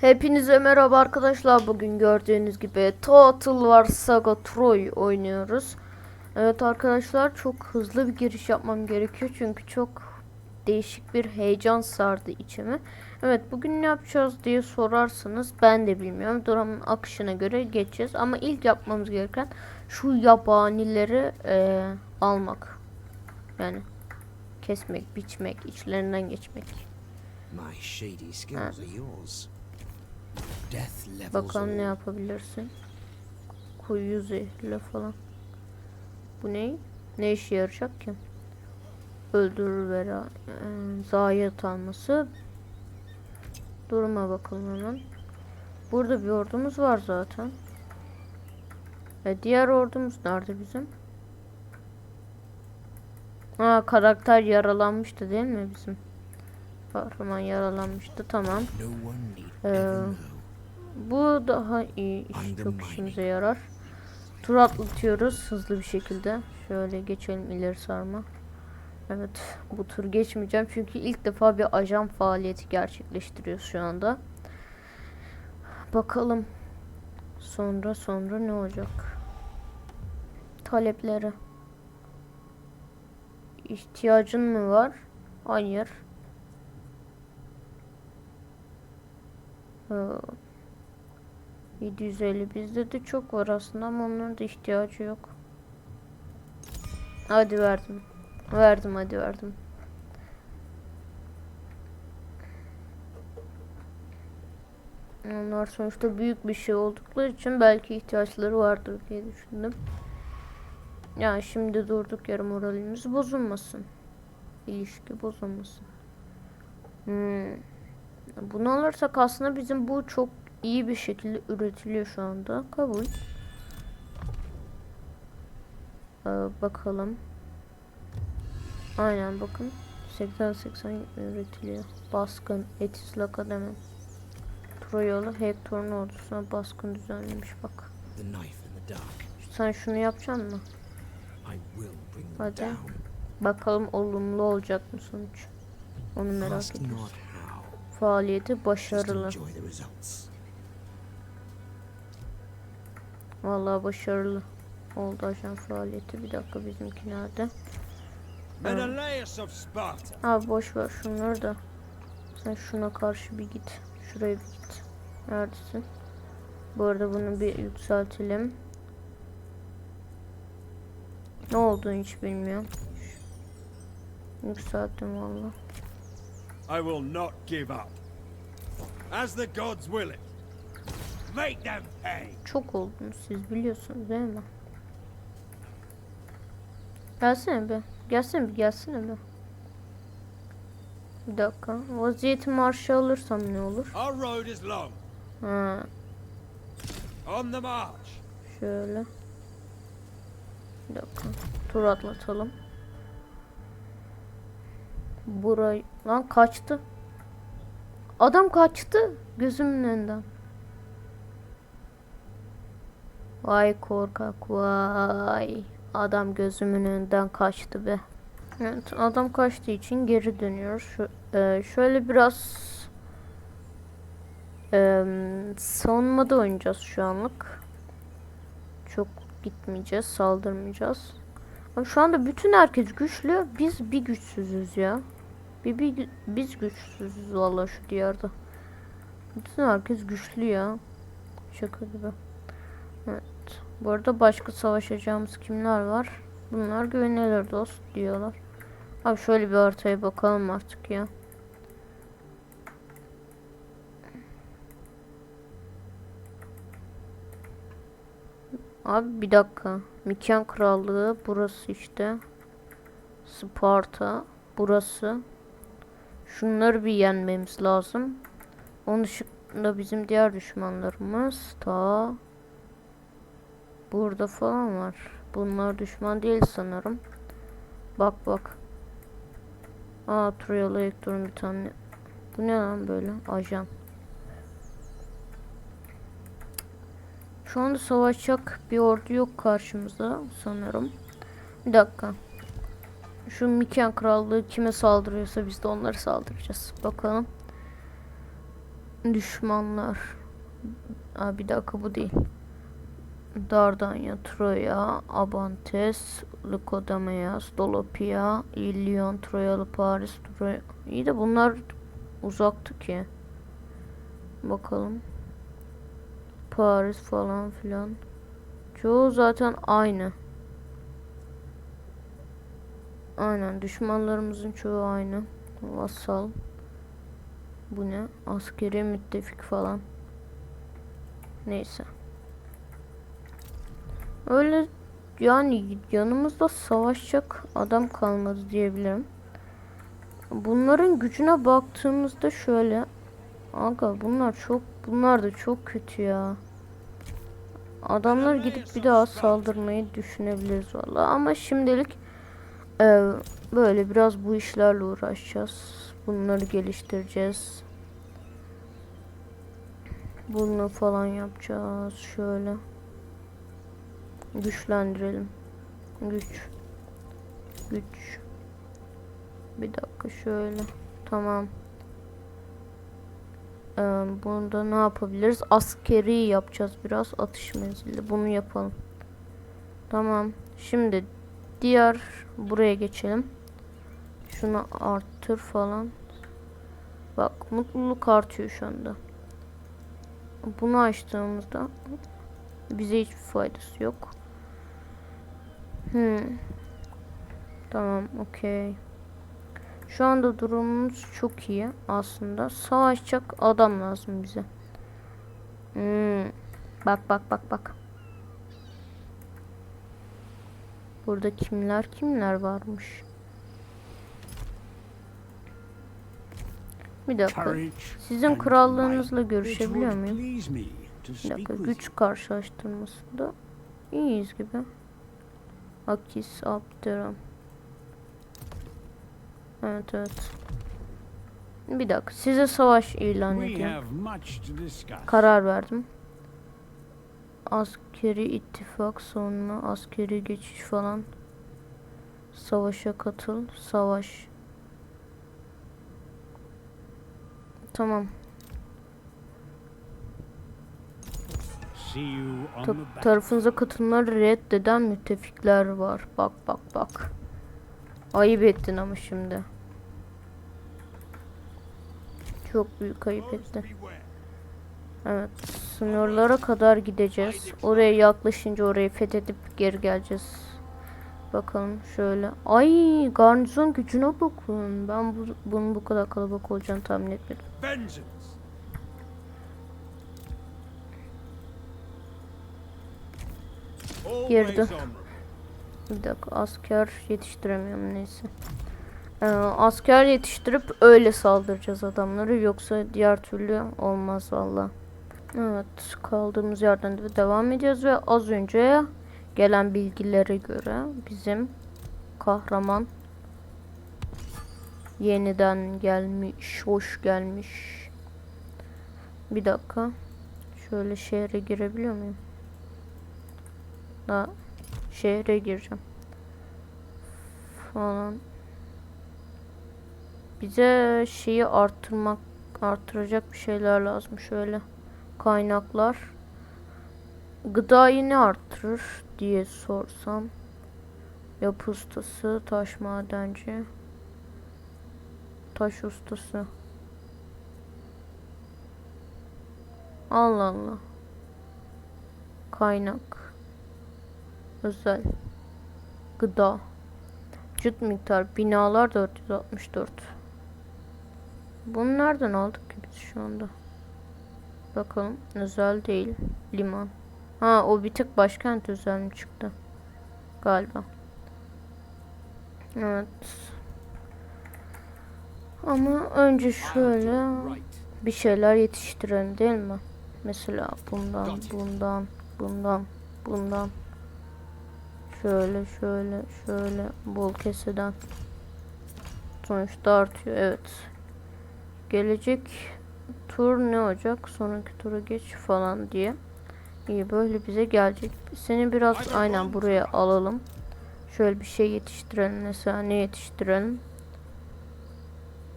Hepinize merhaba arkadaşlar. Bugün gördüğünüz gibi Total War Saga Troy oynuyoruz. Evet arkadaşlar çok hızlı bir giriş yapmam gerekiyor çünkü çok değişik bir heyecan sardı içimi. Evet bugün ne yapacağız diye sorarsanız ben de bilmiyorum. Durumun akışına göre geçeceğiz ama ilk yapmamız gereken şu yabanileri eee, almak. Yani kesmek, biçmek, içlerinden geçmek. My shady skills are yours. Bakalım ne yapabilirsin. Kuyu zehirle falan. Bu ne? Ne işe yarayacak ki? Öldürür veya e, zayiat alması. Duruma bakalım hemen. Burada bir ordumuz var zaten. E, diğer ordumuz nerede bizim? Ha karakter yaralanmıştı değil mi bizim? Kahraman yaralanmıştı tamam. Ee. Bu daha iyi iş çok işimize yarar. Tur atlatıyoruz hızlı bir şekilde. Şöyle geçelim ileri sarma. Evet bu tur geçmeyeceğim çünkü ilk defa bir ajan faaliyeti gerçekleştiriyoruz şu anda. Bakalım sonra sonra ne olacak? Talepleri. İhtiyacın mı var? Hayır. Ee, 750 bizde de çok var aslında ama onların da ihtiyacı yok. Hadi verdim. Verdim hadi verdim. Onlar sonuçta büyük bir şey oldukları için belki ihtiyaçları vardır diye düşündüm. Ya şimdi durduk yere moralimiz bozulmasın. İlişki bozulmasın. Hmm. Bunu alırsak aslında bizim bu çok iyi bir şekilde üretiliyor şu anda. Kabul. Ee, bakalım. Aynen bakın. 80-80 üretiliyor. Baskın. Etisli Akademi. Troyalı Hector'un ordusuna baskın düzenlemiş bak. Sen şunu yapacaksın mı? Hadi. Bakalım olumlu olacak mı sonuç? Onu merak how. Faaliyeti başarılı. Vallahi başarılı oldu ajan faaliyeti. Bir dakika bizimki nerede? Sparta. Abi boş ver şunları da. Sen şuna karşı bir git. Şuraya bir git. Neredesin? Bu arada bunu bir yükseltelim. Ne olduğunu hiç bilmiyorum. Yükselttim valla. I will not give up. As the gods will it. Çok oldunuz siz biliyorsunuz değil mi? Gelsene be. Gelsene bir gelsene be. Bir dakika. Vaziyeti marşı alırsam ne olur? Ha, On the march. şöyle. Bir dakika. Tur atlatalım. Burayı... Lan kaçtı. Adam kaçtı. Gözümün önünden. Vay korkak vay. Adam gözümün önünden kaçtı be. Evet adam kaçtığı için geri dönüyoruz. Şu, e, şöyle biraz e, savunmada oynayacağız şu anlık. Çok gitmeyeceğiz, saldırmayacağız. Ama şu anda bütün herkes güçlü. Biz bir güçsüzüz ya. Bir, bir biz güçsüzüz valla şu diyarda. Bütün herkes güçlü ya. Şaka gibi. Bu arada başka savaşacağımız kimler var? Bunlar güvenilir dost diyorlar. Abi şöyle bir haritaya bakalım artık ya. Abi bir dakika. Miken Krallığı burası işte. Sparta burası. Şunları bir yenmemiz lazım. Onun dışında bizim diğer düşmanlarımız ta burada falan var. Bunlar düşman değil sanırım. Bak bak. Aa Troyalı Hector'un bir tane. Bu ne lan böyle? Ajan. Şu anda savaşacak bir ordu yok karşımızda sanırım. Bir dakika. Şu Miken Krallığı kime saldırıyorsa biz de onlara saldıracağız. Bakalım. Düşmanlar. Aa, bir dakika bu değil. Dardanya, Troya, Abantes, Lycodameas, Dolopia, Ilion, Troyalı Paris, Troya. İyi de bunlar uzaktı ki. Bakalım. Paris falan filan. Çoğu zaten aynı. Aynen düşmanlarımızın çoğu aynı. Vassal. Bu ne? Askeri müttefik falan. Neyse. Öyle yani yanımızda savaşacak adam kalmadı diyebilirim. Bunların gücüne baktığımızda şöyle. Aga bunlar çok bunlar da çok kötü ya. Adamlar gidip bir daha saldırmayı düşünebiliriz valla ama şimdilik e, böyle biraz bu işlerle uğraşacağız. Bunları geliştireceğiz. Bunu falan yapacağız şöyle. Güçlendirelim. Güç. Güç. Bir dakika şöyle. Tamam. Ee, bunda ne yapabiliriz? Askeri yapacağız biraz. Atış menzili. Bunu yapalım. Tamam. Şimdi diğer buraya geçelim. Şunu arttır falan. Bak mutluluk artıyor şu anda. Bunu açtığımızda bize hiçbir faydası yok. Hmm. Tamam, okey. Şu anda durumumuz çok iyi aslında. Savaşacak adam lazım bize. Hmm. Bak bak bak bak. Burada kimler kimler varmış. Bir dakika. Sizin krallığınızla görüşebiliyor muyum? Bir dakika güç karşılaştırmasında iyiyiz gibi. Akis Abderam. Evet evet. Bir dakika size savaş ilan ediyorum. Karar verdim. Askeri ittifak sonra askeri geçiş falan. Savaşa katıl. Savaş. Tamam. Ta- tarafınıza katılımları reddeden müttefikler var. Bak bak bak. Ayıp ettin ama şimdi. Çok büyük ayıp ettin. Evet. Sınırlara kadar gideceğiz. Oraya yaklaşınca orayı fethedip geri geleceğiz. Bakalım şöyle. Ay garnizon gücüne bakın. Ben bu, bunun bu kadar kalabalık olacağını tahmin etmedim. Vengeance. Girdi. Bir dakika asker yetiştiremiyorum neyse. Ee, asker yetiştirip öyle saldıracağız adamları yoksa diğer türlü olmaz valla. Evet kaldığımız yerden de devam ediyoruz ve az önce gelen bilgilere göre bizim kahraman yeniden gelmiş, hoş gelmiş. Bir dakika. Şöyle şehre girebiliyor muyum? Daha şehre gireceğim. Falan. Bize şeyi arttırmak arttıracak bir şeyler lazım şöyle. Kaynaklar. Gıdayı ne arttırır diye sorsam. Yapı ustası, taş madenci. Taş ustası. Allah Allah. Kaynak. Özel. Gıda. Vücut miktar. Binalar 464. Bunu nereden aldık ki biz şu anda? Bakalım. Özel değil. Liman. Ha o bir tık başkent özel mi çıktı? Galiba. Evet. Ama önce şöyle bir şeyler yetiştirelim değil mi? Mesela bundan, bundan, bundan, bundan. Şöyle, şöyle, şöyle bol keseden. Sonuçta artıyor. Evet. Gelecek tur ne olacak? Sonraki tura geç falan diye. İyi böyle bize gelecek. Seni biraz aynen buraya alalım. Şöyle bir şey yetiştirelim. Mesela ne yetiştirelim?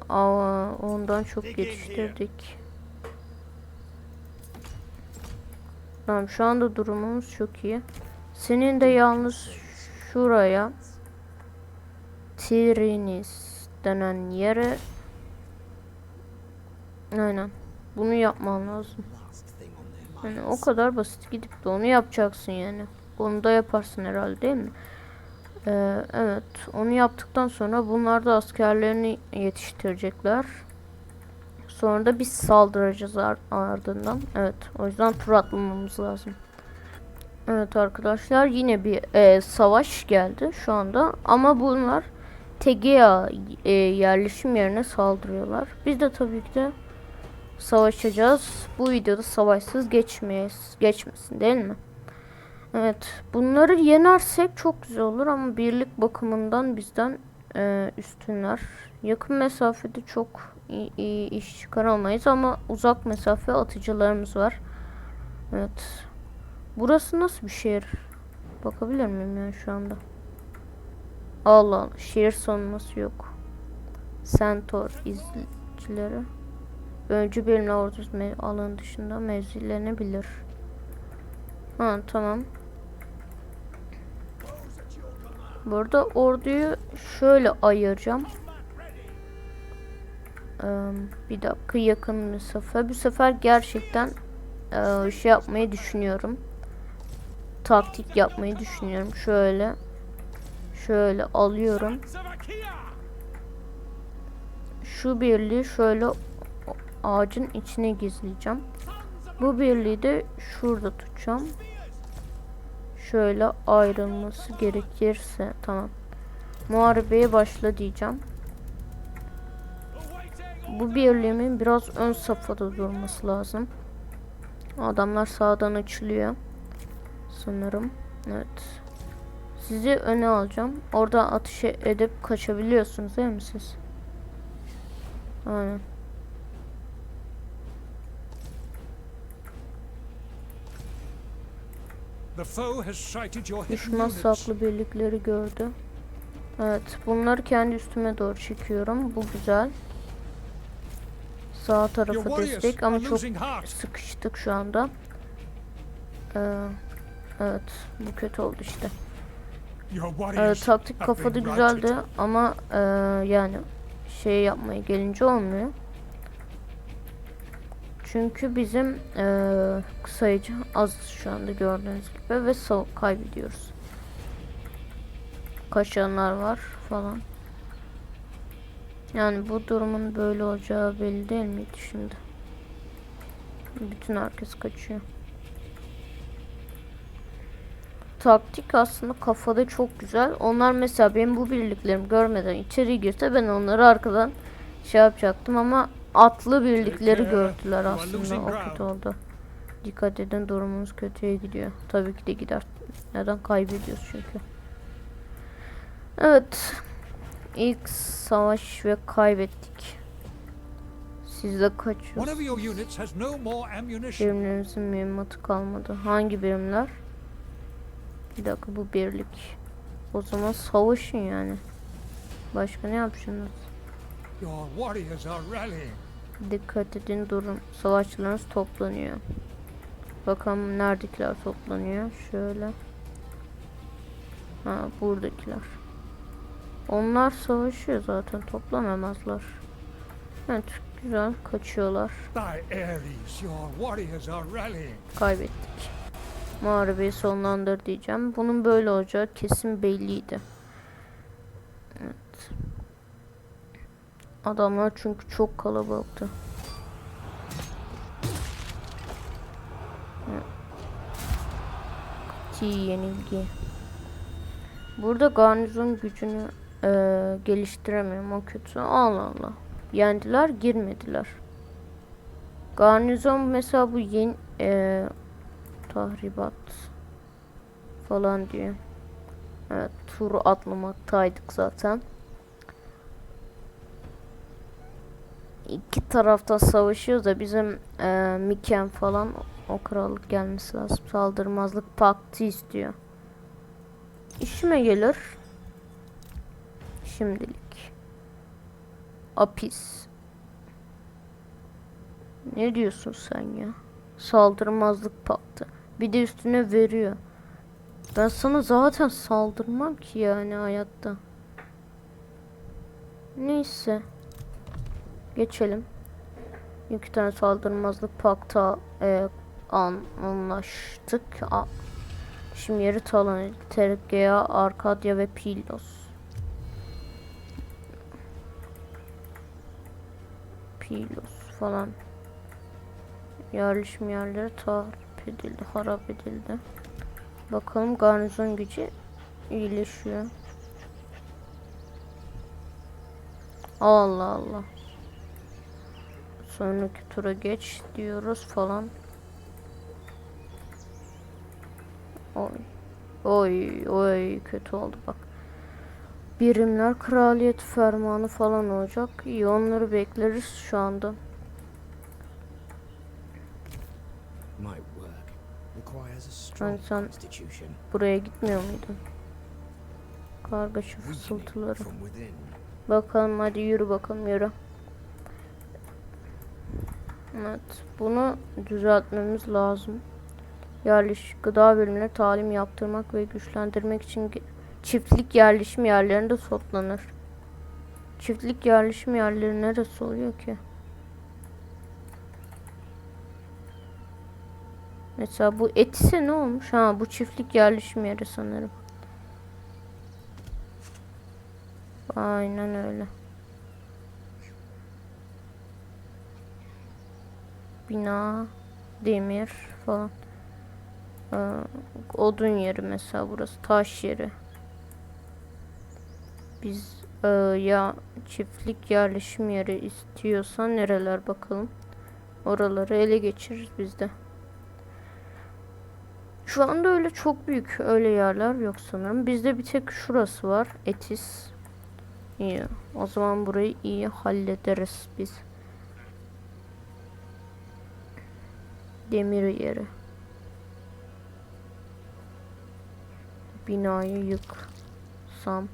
Aa, ondan çok yetiştirdik. Tamam şu anda durumumuz çok iyi. Senin de yalnız şuraya Tirinis denen yere Aynen. Bunu yapman lazım. Yani o kadar basit gidip de onu yapacaksın yani. Onu da yaparsın herhalde değil mi? Ee, evet. Onu yaptıktan sonra bunlar da askerlerini yetiştirecekler. Sonra da biz saldıracağız ar- ardından. Evet. O yüzden tur atlamamız lazım. Evet arkadaşlar yine bir e, savaş geldi şu anda. Ama bunlar Tegea e, yerleşim yerine saldırıyorlar. Biz de tabii ki de savaşacağız. Bu videoda savaşsız geçmeyiz, geçmesin değil mi? Evet. Bunları yenersek çok güzel olur ama birlik bakımından bizden e, üstünler. Yakın mesafede çok iyi, iyi iş çıkaramayız ama uzak mesafe atıcılarımız var. Evet. Burası nasıl bir şehir? Bakabilir miyim yani şu anda? Allah Allah. Şehir savunması yok. Centaur izleyicileri. Öncü birimler ordusu me- alanı dışında mevzilenebilir. Ha tamam. Burada orduyu şöyle ayıracağım. Eee, bir dakika yakın mesafe. Bu sefer gerçekten eee, şey yapmayı düşünüyorum. Taktik yapmayı düşünüyorum. Şöyle şöyle alıyorum. Şu birliği şöyle ağacın içine gizleyeceğim. Bu birliği de şurada tutacağım. Şöyle ayrılması gerekirse tamam. Muharebeye başla diyeceğim. Bu birliğimin biraz ön safhada durması lazım. Adamlar sağdan açılıyor. Sanırım. Evet. Sizi öne alacağım. Orada atış edip kaçabiliyorsunuz değil mi siz? Aynen. Düşman saklı birlikleri gördü. Evet, bunları kendi üstüme doğru çekiyorum. Bu güzel. Sağ tarafa destek ama çok sıkıştık şu anda. Ee, evet, bu kötü oldu işte. Ee, taktik kafada güzeldi ama ee, yani şey yapmaya gelince olmuyor. Çünkü bizim ee, sayıcı az şu anda gördüğünüz gibi ve kaybediyoruz. Kaçanlar var falan. Yani bu durumun böyle olacağı belli değil miydi şimdi? Bütün herkes kaçıyor. Taktik aslında kafada çok güzel. Onlar mesela benim bu birliklerimi görmeden içeri girse ben onları arkadan şey yapacaktım ama atlı birlikleri gördüler aslında. O kötü oldu. Dikkat edin durumunuz kötüye gidiyor. Tabii ki de gider. Neden kaybediyoruz çünkü. Evet. İlk savaş ve kaybettik. Siz de kaçıyorsunuz. Birimlerimizin mühimmatı kalmadı. Hangi birimler? Bir dakika bu birlik. O zaman savaşın yani. Başka ne yapacaksınız? Dikkat edin durun. Savaşçılarınız toplanıyor. Bakalım neredekiler toplanıyor. Şöyle. Ha buradakiler. Onlar savaşıyor zaten. Toplanamazlar. Evet güzel kaçıyorlar. Kaybettik. Muharebeyi sonlandır diyeceğim. Bunun böyle olacağı kesin belliydi. Evet. Adamlar çünkü çok kalabalıktı. Kati yenilgi. Burada garnizon gücünü eee, geliştiremiyorum o kötü. Allah Allah. Yendiler girmediler. Garnizon mesela bu yeni eee tahribat falan diyor. Evet turu atlamaktaydık zaten. İki tarafta savaşıyoruz da bizim eee Miken falan o krallık gelmesi lazım. Saldırmazlık paktı istiyor. İşime gelir. Şimdilik. Apis. Ne diyorsun sen ya? Saldırmazlık paktı. Bir de üstüne veriyor. Ben sana zaten saldırmam ki yani hayatta. Neyse. Geçelim. İki tane saldırmazlık pakta e, an, anlaştık. A, şimdi yeri talan Tergea, Arkadya ve Pilos. Pilos falan. Yerleşim yerleri tahrip edildi, harap edildi. Bakalım garnizon gücü iyileşiyor. Allah Allah. Sonraki tura geç diyoruz falan. Oy. Oy oy kötü oldu bak. Birimler kraliyet fermanı falan olacak. İyi onları bekleriz şu anda. My work sen- constitution. Buraya gitmiyor muydun? Kargaşa fısıltıları. Bakalım hadi yürü bakalım yürü. Evet bunu düzeltmemiz lazım. Yerleşik gıda bölümüne talim yaptırmak ve güçlendirmek için çiftlik yerleşim yerlerinde toplanır. Çiftlik yerleşim yerleri neresi oluyor ki? Mesela bu etise ne olmuş? Ha bu çiftlik yerleşim yeri sanırım. Aynen öyle. Bina, demir falan. Ee, odun yeri mesela burası taş yeri. Biz e, ya çiftlik yerleşim yeri istiyorsan nereler bakalım. Oraları ele geçiririz biz de. Şu anda öyle çok büyük öyle yerler yok sanırım. Bizde bir tek şurası var. Etis. İyi. O zaman burayı iyi hallederiz biz. Demir yeri. Binayı yıksam.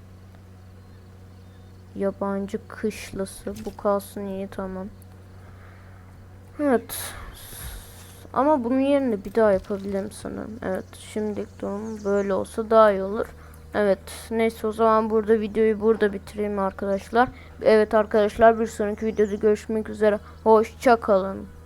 Yabancı kışlası. Bu kalsın iyi tamam. Evet. Ama bunun yerine bir daha yapabilirim sanırım. Evet. Şimdilik durum böyle olsa daha iyi olur. Evet. Neyse o zaman burada videoyu burada bitireyim arkadaşlar. Evet arkadaşlar bir sonraki videoda görüşmek üzere. Hoşça kalın.